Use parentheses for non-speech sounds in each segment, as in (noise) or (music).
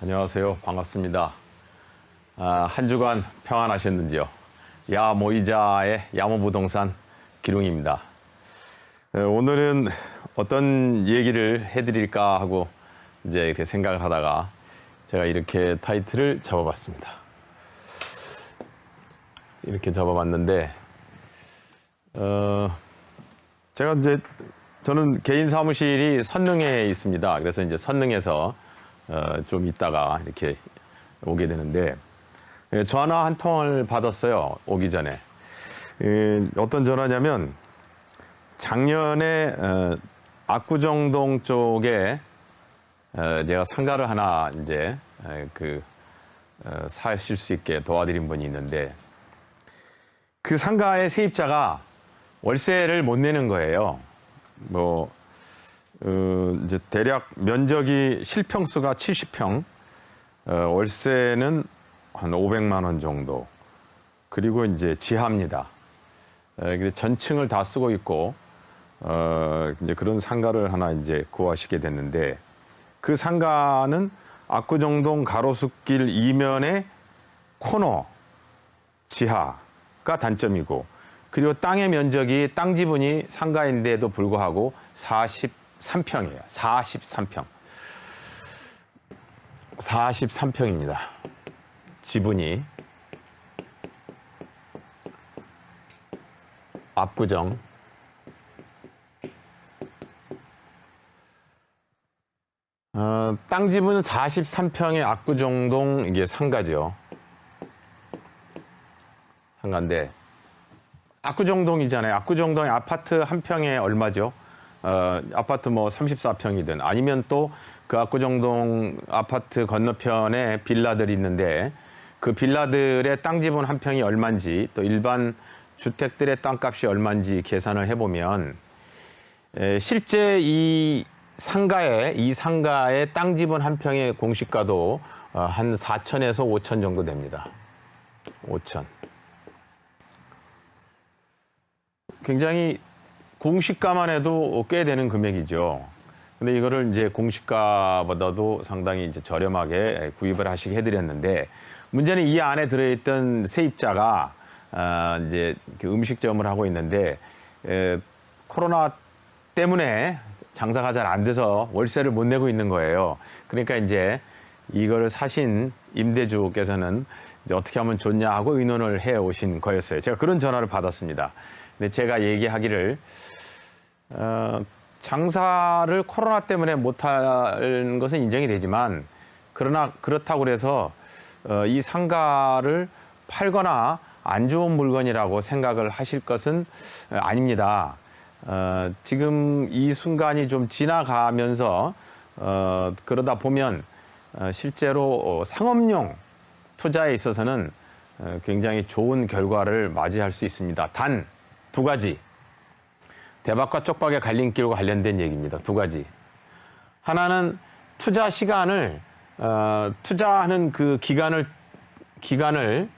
안녕하세요. 반갑습니다. 아, 한 주간 평안하셨는지요? 야모이자의 야모부동산 기룡입니다. 에, 오늘은 어떤 얘기를 해드릴까 하고 이제 이렇게 생각을 하다가 제가 이렇게 타이틀을 잡아봤습니다. 이렇게 잡아봤는데, 어, 제가 이제 저는 개인 사무실이 선릉에 있습니다. 그래서 이제 선릉에서 어, 좀 있다가 이렇게 오게 되는데 예, 전화 한 통을 받았어요. 오기 전에 예, 어떤 전화냐면 작년에 어, 압구정동 쪽에 어, 제가 상가를 하나 이제 에, 그 어, 사실 수 있게 도와드린 분이 있는데 그 상가의 세입자가 월세를 못 내는 거예요. 뭐 어, 이제 대략 면적이 실평수가 70평, 어, 월세는 한 500만 원 정도. 그리고 이제 지하입니다. 에, 근데 전층을 다 쓰고 있고 어, 이제 그런 상가를 하나 이제 구하시게 됐는데 그 상가는 압구정동 가로수길 이면에 코너 지하가 단점이고 그리고 땅의 면적이 땅 지분이 상가인데도 불구하고 43평이에요. 43평. 43평입니다. 지분이 압구정 어, 땅 지분은 43평의 압구정동 이게 상가죠. 상가인데 압구정동이잖아요. 압구정동의 아파트 한 평에 얼마죠? 어, 아파트 뭐 34평이든 아니면 또 그 압구정동 아파트 건너편에 빌라들이 있는데 그 빌라들의 땅 지분 한 평이 얼마인지 또 일반 주택들의 땅값이 얼마인지 계산을 해보면 에, 실제 이 상가의 이 상가의 땅 지분 한 평의 공시가도 어, 한 4천에서 5천 정도 됩니다. 5천. 굉장히 공시가만 해도 꽤 되는 금액이죠. 근데 이거를 이제 공시가보다도 상당히 이제 저렴하게 구입을 하시게 해드렸는데 문제는 이 안에 들어있던 세입자가 아, 이제 그 음식점을 하고 있는데 에, 코로나 때문에 장사가 잘 안 돼서 월세를 못 내고 있는 거예요. 그러니까 이제 이걸 사신 임대주께서는 이제 어떻게 하면 좋냐 하고 의논을 해 오신 거였어요. 제가 그런 전화를 받았습니다. 근데 제가 얘기하기를 어, 장사를 코로나 때문에 못하는 것은 인정이 되지만 그러나 그렇다고 해서 어, 이 상가를 팔거나 안 좋은 물건이라고 생각을 하실 것은 아닙니다. 어, 지금 이 순간이 좀 지나가면서 어, 그러다 보면 어, 실제로 어, 상업용 투자에 있어서는 어, 굉장히 좋은 결과를 맞이할 수 있습니다. 단 두 가지. 대박과 쪽박의 갈림길과 관련된 얘기입니다. 두 가지. 하나는 투자 시간을 어, 투자하는 그 기간을 기간을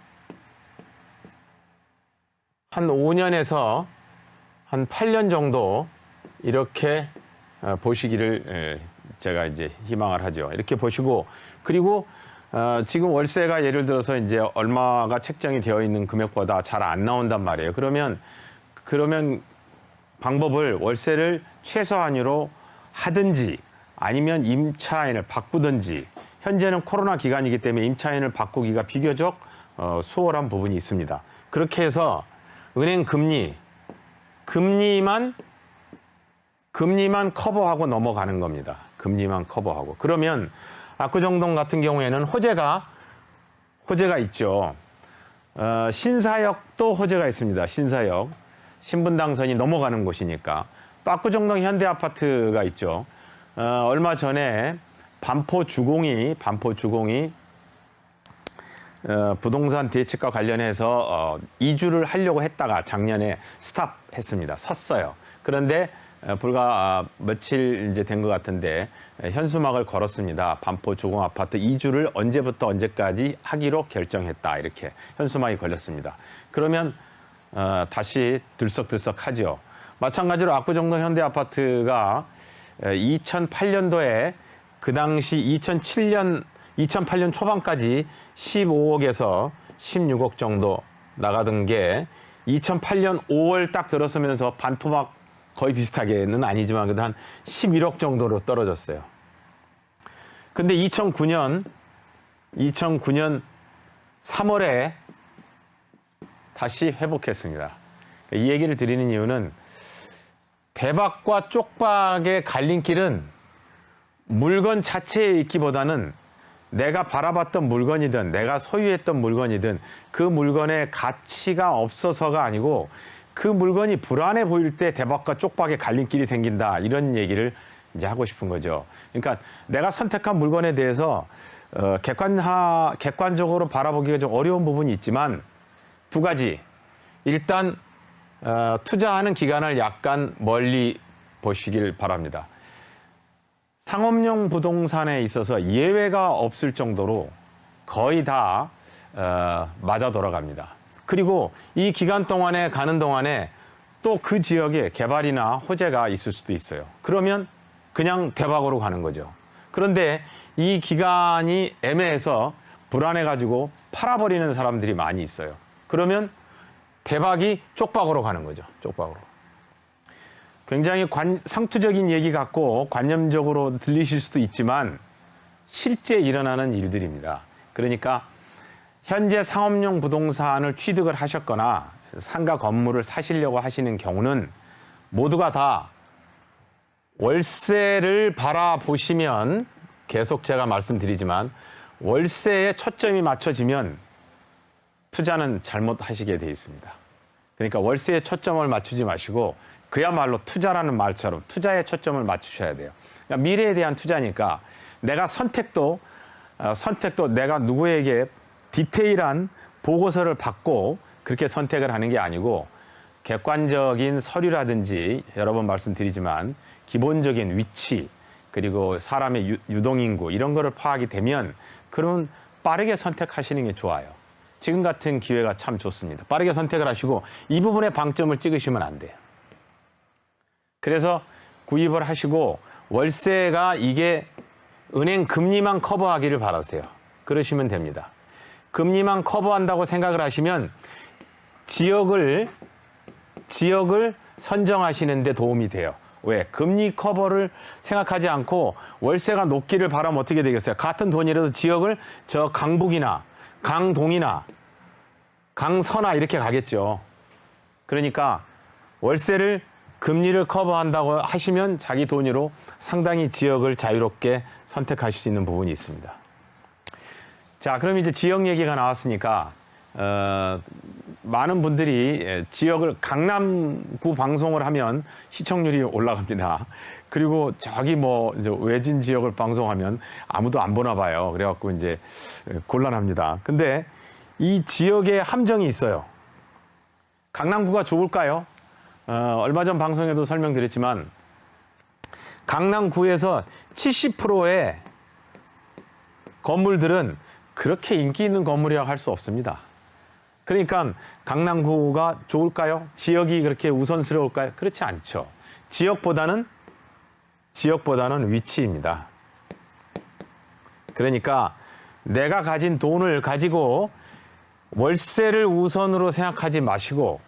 한 5년에서 한 8년 정도 이렇게 어, 보시기를 에, 제가 이제 희망을 하죠. 이렇게 보시고 그리고 어, 지금 월세가 예를 들어서 이제 얼마가 책정이 되어 있는 금액보다 잘 안 나온단 말이에요. 그러면 그러면 방법을 월세를 최소한으로 하든지 아니면 임차인을 바꾸든지 현재는 코로나 기간이기 때문에 임차인을 바꾸기가 비교적 어, 수월한 부분이 있습니다. 그렇게 해서 은행 금리 금리만 금리만 커버하고 넘어가는 겁니다. 금리만 커버하고 그러면 압구정동 같은 경우에는 호재가 호재가 있죠. 어, 신사역도 호재가 있습니다. 신사역 신분 당선이 넘어가는 곳이니까 또 압구정동 현대아파트가 있죠. 어, 얼마 전에 반포 주공이 반포 주공이 어, 부동산 대책과 관련해서 어, 이주를 하려고 했다가 작년에 스탑했습니다. 섰어요. 그런데 어, 불과 아, 며칠 이제 된 것 같은데 에, 현수막을 걸었습니다. 반포 주공 아파트 이주를 언제부터 언제까지 하기로 결정했다 이렇게 현수막이 걸렸습니다. 그러면 어, 다시 들썩들썩 하죠. 마찬가지로 압구정동 현대 아파트가 2008년도에 그 당시 2007년 2008년 초반까지 15억에서 16억 정도 나가던 게 2008년 5월 딱 들어서면서 반토막 거의 비슷하게는 아니지만 그래도 한 11억 정도로 떨어졌어요. 근데 2009년 2009년 3월에 다시 회복했습니다. 이 얘기를 드리는 이유는 대박과 쪽박의 갈림길은 물건 자체에 있기보다는 내가 바라봤던 물건이든 내가 소유했던 물건이든 그 물건의 가치가 없어서가 아니고 그 물건이 불안해 보일 때 대박과 쪽박의 갈림길이 생긴다 이런 얘기를 이제 하고 싶은 거죠. 그러니까 내가 선택한 물건에 대해서 어, 객관화 객관적으로 바라보기가 좀 어려운 부분이 있지만 두 가지 일단 어, 투자하는 기간을 약간 멀리 보시길 바랍니다. 상업용 부동산에 있어서 예외가 없을 정도로 거의 다 어, 맞아 돌아갑니다. 그리고 이 기간 동안에 가는 동안에 또 그 지역에 개발이나 호재가 있을 수도 있어요. 그러면 그냥 대박으로 가는 거죠. 그런데 이 기간이 애매해서 불안해가지고 팔아버리는 사람들이 많이 있어요. 그러면 대박이 쪽박으로 가는 거죠. 쪽박으로. 굉장히 관, 상투적인 얘기 같고 관념적으로 들리실 수도 있지만 실제 일어나는 일들입니다. 그러니까 현재 상업용 부동산을 취득을 하셨거나 상가 건물을 사시려고 하시는 경우는 모두가 다 월세를 바라보시면 계속 제가 말씀드리지만 월세에 초점이 맞춰지면 투자는 잘못하시게 돼 있습니다. 그러니까 월세에 초점을 맞추지 마시고 그야말로 투자라는 말처럼 투자에 초점을 맞추셔야 돼요. 그러니까 미래에 대한 투자니까 내가 선택도 어, 선택도 내가 누구에게 디테일한 보고서를 받고 그렇게 선택을 하는 게 아니고 객관적인 서류라든지 여러 번 말씀드리지만 기본적인 위치 그리고 사람의 유, 유동인구 이런 거를 파악이 되면 그러면 빠르게 선택하시는 게 좋아요. 지금 같은 기회가 참 좋습니다. 빠르게 선택을 하시고 이 부분에 방점을 찍으시면 안 돼요. 그래서 구입을 하시고 월세가 이게 은행 금리만 커버하기를 바라세요. 그러시면 됩니다. 금리만 커버한다고 생각을 하시면 지역을 지역을 선정하시는 데 도움이 돼요. 왜? 금리 커버를 생각하지 않고 월세가 높기를 바라면 어떻게 되겠어요? 같은 돈이라도 지역을 저 강북이나 강동이나 강서나 이렇게 가겠죠. 그러니까 월세를 금리를 커버한다고 하시면 자기 돈으로 상당히 지역을 자유롭게 선택하실 수 있는 부분이 있습니다. 자, 그럼 이제 지역 얘기가 나왔으니까 어, 많은 분들이 예, 지역을 강남구 방송을 하면 시청률이 올라갑니다. 그리고 저기 뭐 이제 외진 지역을 방송하면 아무도 안 보나 봐요. 그래갖고 이제 곤란합니다. 근데 이 지역에 함정이 있어요. 강남구가 좋을까요? 어, 얼마 전 방송에도 설명드렸지만 강남구에서 70%의 건물들은 그렇게 인기 있는 건물이라고 할 수 없습니다. 그러니까 강남구가 좋을까요? 지역이 그렇게 우선스러울까요? 그렇지 않죠. 지역보다는 지역보다는 위치입니다. 그러니까 내가 가진 돈을 가지고 월세를 우선으로 생각하지 마시고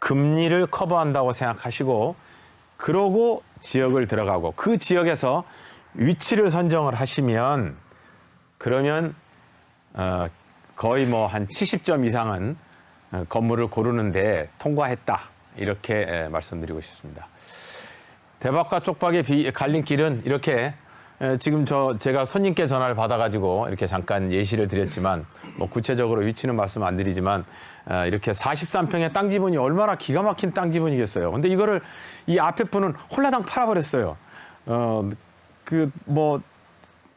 금리를 커버한다고 생각하시고 그러고 지역을 들어가고 그 지역에서 위치를 선정을 하시면 그러면 어, 거의 뭐 한 70점 이상은 어, 건물을 고르는데 통과했다 이렇게 에, 말씀드리고 싶습니다. 대박과 쪽박의 비, 갈림길은 이렇게 에, 지금 저 제가 손님께 전화를 받아가지고 이렇게 잠깐 예시를 드렸지만 뭐 구체적으로 위치는 말씀 안 드리지만 어, 이렇게 43평의 땅 지분이 얼마나 기가 막힌 땅 지분이겠어요. 근데 이거를 이 앞에 분은 홀라당 팔아버렸어요. 어 그뭐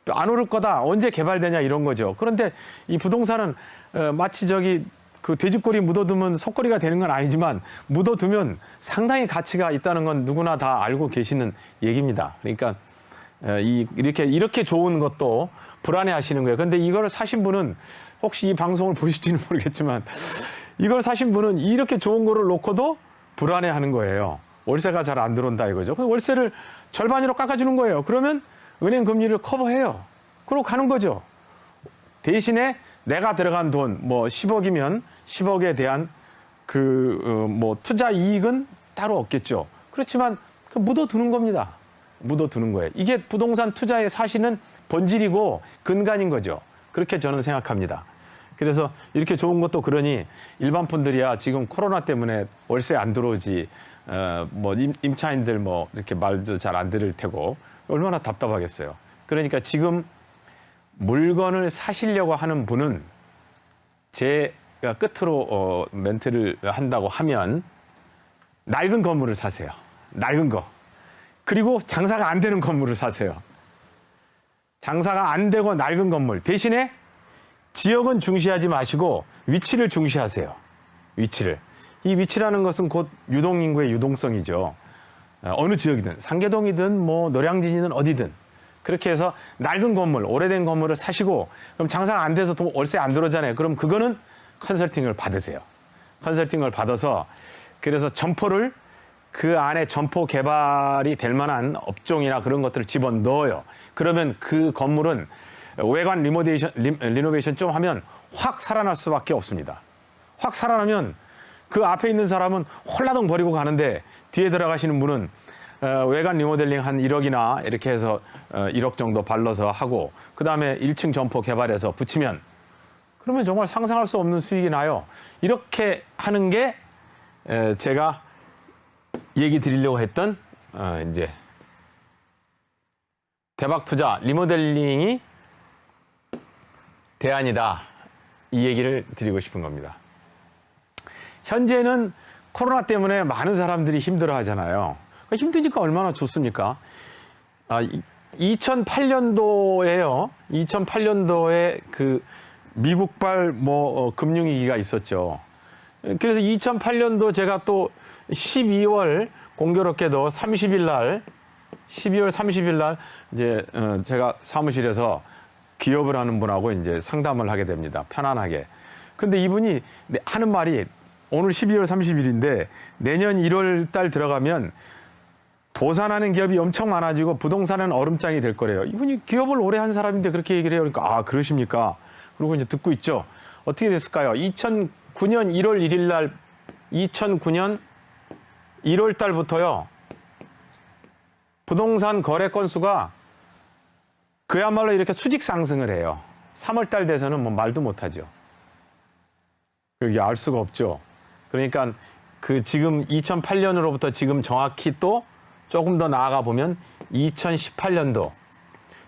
안 오를 거다 언제 개발되냐 이런 거죠. 그런데 이 부동산은 어, 마치 저기 그 돼지꼬리 묻어두면 속거리가 되는 건 아니지만 묻어두면 상당히 가치가 있다는 건 누구나 다 알고 계시는 얘기입니다. 그러니까 어, 이 이렇게 이렇게 좋은 것도 불안해하시는 거예요. 그런데 이걸 사신 분은 혹시 이 방송을 (laughs) 보실지는 모르겠지만 이걸 사신 분은 이렇게 좋은 거를 놓고도 불안해하는 거예요. 월세가 잘 안 들어온다 이거죠. 월세를 절반으로 깎아주는 거예요. 그러면 은행 금리를 커버해요. 그러고 가는 거죠. 대신에 내가 들어간 돈 뭐 10억이면 10억에 대한 그뭐 투자 이익은 따로 없겠죠. 그렇지만 그 묻어두는 겁니다. 묻어두는 거예요. 이게 부동산 투자의 사실은 본질이고 근간인 거죠. 그렇게 저는 생각합니다. 그래서 이렇게 좋은 것도 그러니 일반 분들이야 지금 코로나 때문에 월세 안 들어오지 어 뭐 임차인들 뭐 이렇게 말도 잘 안 들을 테고 얼마나 답답하겠어요. 그러니까 지금 물건을 사시려고 하는 분은 제가 끝으로 어, 멘트를 한다고 하면 낡은 건물을 사세요. 낡은 거. 그리고 장사가 안 되는 건물을 사세요. 장사가 안 되고 낡은 건물. 대신에 지역은 중시하지 마시고 위치를 중시하세요. 위치를. 이 위치라는 것은 곧 유동인구의 유동성이죠. 어, 어느 지역이든 상계동이든 뭐 노량진이든 어디든 그렇게 해서 낡은 건물, 오래된 건물을 사시고 그럼 장사가 안 돼서 돈 월세 안 들어오잖아요. 그럼 그거는 컨설팅을 받으세요. 컨설팅을 받아서 그래서 점포를 그 안에 점포 개발이 될 만한 업종이나 그런 것들을 집어 넣어요. 그러면 그 건물은 외관 리모데이션, 리, 리노베이션 좀 하면 확 살아날 수밖에 없습니다. 확 살아나면 그 앞에 있는 사람은 홀라덩 버리고 가는데 뒤에 들어가시는 분은 어, 외관 리모델링 한 1억이나 이렇게 해서 어, 1억 정도 발라서 하고 그 다음에 1층 점포 개발해서 붙이면 그러면 정말 상상할 수 없는 수익이 나요. 이렇게 하는 게 에, 제가 얘기 드리려고 했던 어, 이제 대박 투자 리모델링이 대안이다 이 얘기를 드리고 싶은 겁니다. 현재는 코로나 때문에 많은 사람들이 힘들어 하잖아요. 힘드니까 얼마나 좋습니까? 아, 2008년도에요. 2008년도에 그 미국발 뭐 어, 금융위기가 있었죠. 그래서 2008년도 제가 또 12월 공교롭게도 30일 날 12월 30일 날 이제 어, 제가 사무실에서 기업을 하는 분하고 이제 상담을 하게 됩니다. 편안하게. 근데 이분이 하는 말이 오늘 12월 30일인데 내년 1월 달 들어가면 도산하는 기업이 엄청 많아지고 부동산은 얼음장이 될 거래요. 이분이 기업을 오래 한 사람인데 그렇게 얘기를 해요. 그러니까 아 그러십니까? 그리고 이제 듣고 있죠. 어떻게 됐을까요? 2009년 1월 1일 날 2009년 1월 달부터요. 부동산 거래 건수가 그야말로 이렇게 수직 상승을 해요. 3월 달 돼서는 뭐 말도 못 하죠. 여기 알 수가 없죠. 그러니까 그 지금 2008년으로부터 지금 정확히 또 조금 더 나아가 보면 2018년도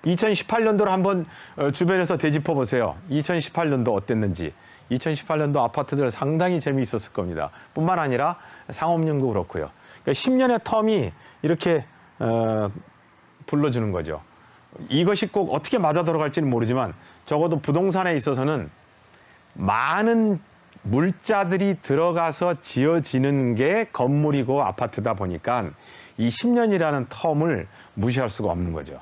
2018년도를 한번 어, 주변에서 되짚어 보세요. 2018년도 어땠는지. 2018년도 아파트들 상당히 재미있었을 겁니다. 뿐만 아니라 상업용도 그렇고요. 그러니까 10년의 텀이 이렇게 어, 불러주는 거죠. 이것이 꼭 어떻게 맞아 들어갈지는 모르지만 적어도 부동산에 있어서는 많은 물자들이 들어가서 지어지는 게 건물이고 아파트다 보니까 이 10년이라는 텀을 무시할 수가 없는 거죠.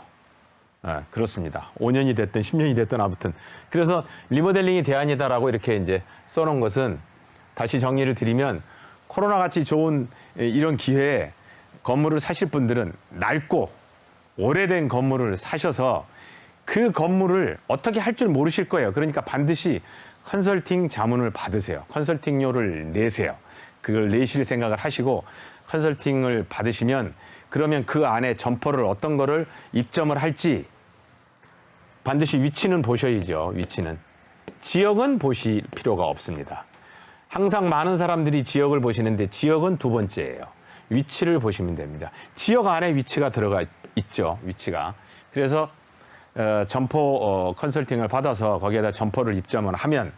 아, 그렇습니다. 5년이 됐든 10년이 됐든 아무튼. 그래서 리모델링이 대안이다라고 이렇게 이제 써놓은 것은 다시 정리를 드리면 코로나 같이 좋은 이런 기회에 건물을 사실 분들은 낡고 오래된 건물을 사셔서 그 건물을 어떻게 할 줄 모르실 거예요. 그러니까 반드시 컨설팅 자문을 받으세요. 컨설팅료를 내세요. 그걸 내실 생각을 하시고 컨설팅을 받으시면 그러면 그 안에 점포를 어떤 거를 입점을 할지 반드시 위치는 보셔야죠. 위치는. 지역은 보실 필요가 없습니다. 항상 많은 사람들이 지역을 보시는데 지역은 두 번째예요. 위치를 보시면 됩니다. 지역 안에 위치가 들어가 있죠. 위치가. 그래서 어, 점포 어, 컨설팅을 받아서 거기에다 점포를 입점을 하면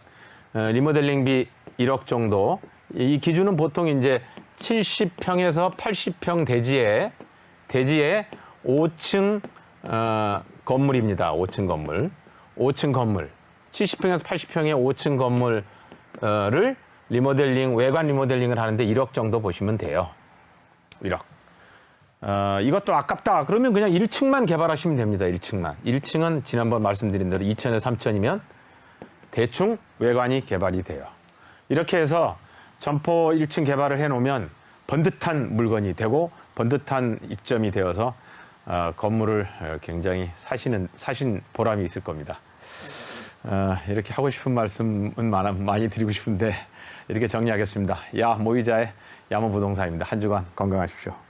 어, 리모델링비 1억 정도. 이 기준은 보통 이제 70평에서 80평 대지에 대지에 5층 어, 건물입니다. 5층 건물. 5층 건물. 70평에서 80평의 5층 건물을 리모델링, 외관 리모델링을 하는데 1억 정도 보시면 돼요. 1억. 어, 이것도 아깝다. 그러면 그냥 1층만 개발하시면 됩니다. 1층만. 1층은 지난번 말씀드린 대로 2천에서 3천이면 대충 외관이 개발이 돼요. 이렇게 해서 점포 1층 개발을 해 놓으면 번듯한 물건이 되고 번듯한 입점이 되어서 어, 건물을 굉장히 사시는 사신 보람이 있을 겁니다. 어, 이렇게 하고 싶은 말씀은 많아, 많이 드리고 싶은데 이렇게 정리하겠습니다. 야 모이자의 야모 부동산입니다. 한 주간 건강하십시오.